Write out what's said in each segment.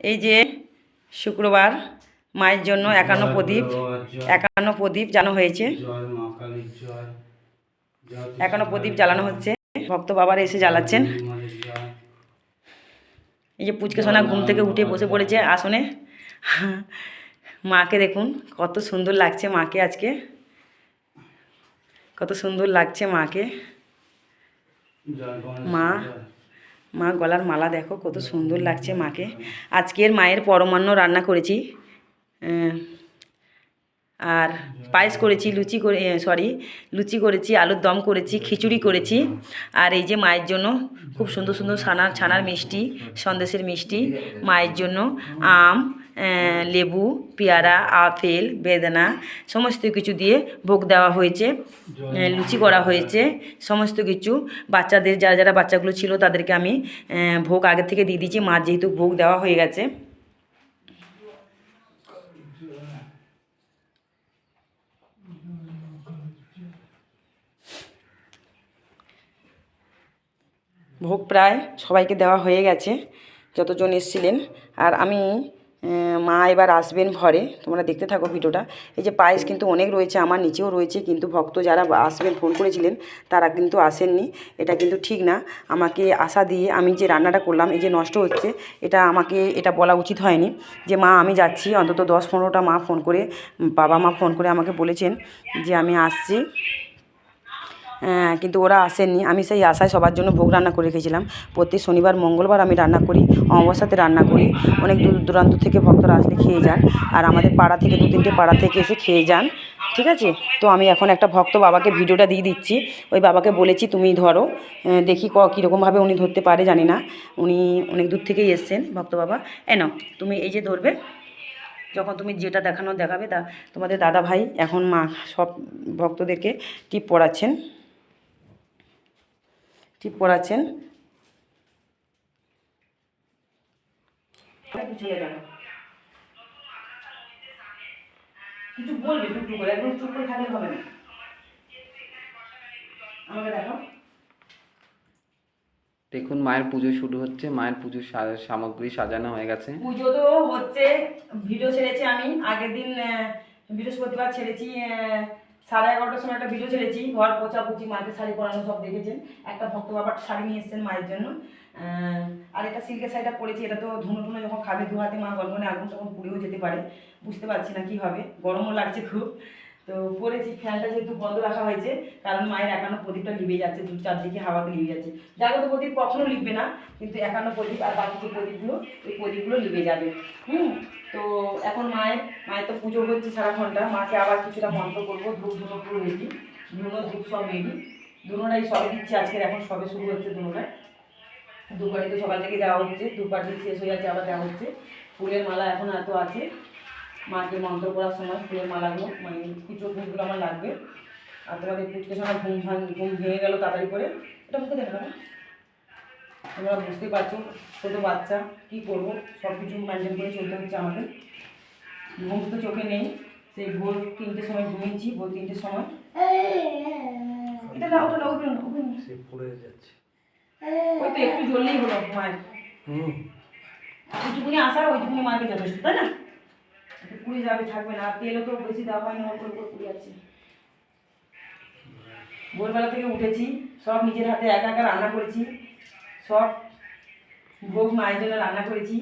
এই যে শুক্রবার মায়ের জন্য একান্ন প্রদীপ একান্ন প্রদীপ জানো হয়েছে। একান্ন প্রদীপ জ্বালানো হচ্ছে। ভক্ত বাবার এসে জ্বালাচ্ছেন। এই যে পুচকে সোনা ঘুম থেকে উঠে বসে পড়েছে আসনে। মাকে দেখুন কত সুন্দর লাগছে মাকে আজকে। কত সুন্দর লাগছে মাকে। মা। মা গলার মালা দেখো, কত সুন্দর লাগছে মাকে। আজকের মায়ের পরমান্ন রান্না করেছি আর পায়েস করেছি, লুচি করে সরি লুচি করেছি, আলুর দম করেছি, খিচুড়ি করেছি, আর এই যে মায়ের জন্য খুব সুন্দর সুন্দর ছানার ছানার মিষ্টি, সন্দেশের মিষ্টি, মায়ের জন্য আম লেবু পেয়ারা আপেল বেদানা সমস্ত কিছু দিয়ে ভোগ দেওয়া হয়েছে লুচি করা হয়েছে সমস্ত কিছু। বাচ্চাদের যারা যারা বাচ্চাগুলো ছিল তাদেরকে আমি ভোগ আগে থেকে দিয়ে দিয়েছি। মা যেহেতু ভোগ দেওয়া হয়ে গেছে। ভোগ প্রায় সবাইকে দেওয়া হয়ে গেছে যতজন এসেছিলেন। আর আমি মা এবার আসবেন ঘরে। তোমরা দেখতে থাকো ভিডিওটা। এই যে পায়েস কিন্তু অনেক রয়েছে, আমার নিচেও রয়েছে, কিন্তু ভক্ত যারা আসবেন, ফোন করেছিলেন, তারা কিন্তু আসেননি। এটা কিন্তু ঠিক না। আমাকে আশা দিয়ে আমি যে রান্নাটা করলাম, এই যে নষ্ট হচ্ছে, এটা আমাকে, এটা বলা উচিত হয়নি যে, মা, আমি যাচ্ছি। অন্তত দশ পনেরোটা মা ফোন করে, বাবা মা ফোন করে আমাকে বলেছেন যে, আমি আসছি। কিন্তু ওরা আসেননি। আমি সেই আশায় সবার জন্য ভোগ রান্না করে রেখেছিলাম। প্রতি শনিবার, মঙ্গলবার আমি রান্না করি, অমাবস্যাতে রান্না করি। অনেক দূর দূরান্ত থেকে ভক্তরা আসলে খেয়ে যান। আর আমাদের পাড়া থেকে, দু তিনটে পাড়া থেকে এসে খেয়ে যান। ঠিক আছে? তো আমি এখন একটা ভক্ত বাবাকে ভিডিওটা দিয়ে দিচ্ছি। ওই বাবাকে বলেছি, তুমি ধরো। দেখি ক, কীরকমভাবে উনি ধরতে পারে, জানি না। উনি অনেক দূর থেকেই এসছেন, ভক্ত বাবা। এ, নাও, তুমি এই যে ধরবে, যখন তুমি যেটা দেখানো দেখাবে, তা তোমাদের দাদা ভাই এখন মা সব ভক্তদেরকে টিপ পড়াচ্ছেন। টিপ পড়াচ্ছেন। কিছু বলবে টুকটু করে একদম চুপ করে থাকলে হবে না। আমাকে দেখো। দেখুন মায়ের পুজো শুরু হচ্ছে মায়ের পুজোর সামগ্রী সাজানো হয়ে গেছে। পুজো তো হচ্ছে ভিডিও ছেড়েছি আমি। আগের দিন আহ, বৃহস্পতিবার ছেড়েছি আহ, সাড়ে এগারোটার সময় একটা ভিডিও ছেড়েছি, ঘর পোচাপুচি মাকে শাড়ি পরানো সব দেখেছেন। একটা ভক্ত বাবার শাড়ি নিয়ে এসেছেন মায়ের জন্য। আর একটা সিল্কের শাড়িটা পরেছি, এটা তো ধুনো টুনো যখন খাবে হাতে মা গনগনে আগুন তখন পুড়েও যেতে পারে। বুঝতে পারছি না কি হবে, গরমও লাগছে খুব। তো পরেছি, ফ্যানটা যেহেতু বন্ধ রাখা হয়েছে, কারণ মায়ের একান্ন প্রদীপটা লিভে যাচ্ছে, দু চারদিকে হাওয়াতে লিভে যাচ্ছে। জাগত প্রদীপ কখনো লিখবে না, কিন্তু একান্ন প্রদীপ আর বাকি যে প্রদীপগুলো, ওই প্রদীপগুলো লিভে যাবে। হুম? তো এখন মায়ের মায়ের তো পুজো হচ্ছে সারা ঘণ্টা মাকে আবার কিছুটা মন্ত্র করব, ধূপ ধুনো পুরো রেডি ধুনো ধূপ সব রেডি দুনোটাই সবে দিচ্ছে আজকের, এখন সবে শুরু হচ্ছে দুনোটা দুপাটি তো সকাল থেকে দেওয়া হচ্ছে দুপাটি শেষ হয়ে যাচ্ছে, আবার দেওয়া হচ্ছে। ফুলের মালা এখন এত আছে। মাকে মন্ত্র করার সময় ফুলের মালাগুলো মানে কুচো ফুলগুলো আমার লাগবে। আর তোমাদের পুচকে সময় ঘুম ভাঙ, ঘুম ভেঙে গেল তাড়াতাড়ি করে। এটা মুখে দেখো তোমরা বুঝতে পারছ ছোটো বাচ্চা কী করব? সব কিছু মেনটেন করে চলতে হচ্ছে আমাদের। ঘুম তো চোখে নেই সেই ভোর তিনটের সময় ঘুমিয়েছি ভোর তিনটের সময়। এটা না ওটা না না সে পড়ে যাচ্ছে। ওই তো একটু জ্বললেই হলো মায়ের। হুম। যেটুকুনি আসা ওইটুকুনি মাকে যথেষ্ট তাই না? একটু পুড়ে যাবে থাকবে না। তেলও তো বেশি দেওয়া হয়নি অল্প অল্প পুড়ে যাচ্ছে। ভোরবেলা থেকে উঠেছি সব নিজের হাতে একা একা রান্না করেছি। সব ভোগ মায়ের জন্য রান্না করেছি।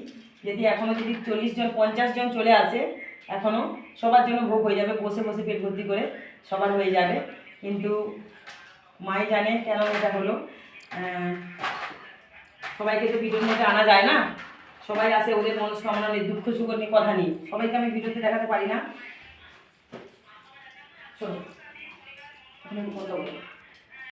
যদি এখনও যদি চল্লিশ জন, পঞ্চাশ জন চলে আসে এখনও সবার জন্য ভোগ হয়ে যাবে, বসে বসে পেট ভর্তি করে সবার হয়ে যাবে। কিন্তু মাই জানে কেন এটা হলো। সবাইকে তো ভিডিওর মধ্যে আনা যায় না। সবাই আসে, ওদের মনস্কামনা নিয়ে দুঃখ সুখ নিয়ে কথা নিয়ে সবাইকে আমি ভিডিওতে দেখাতে পারি না। চলো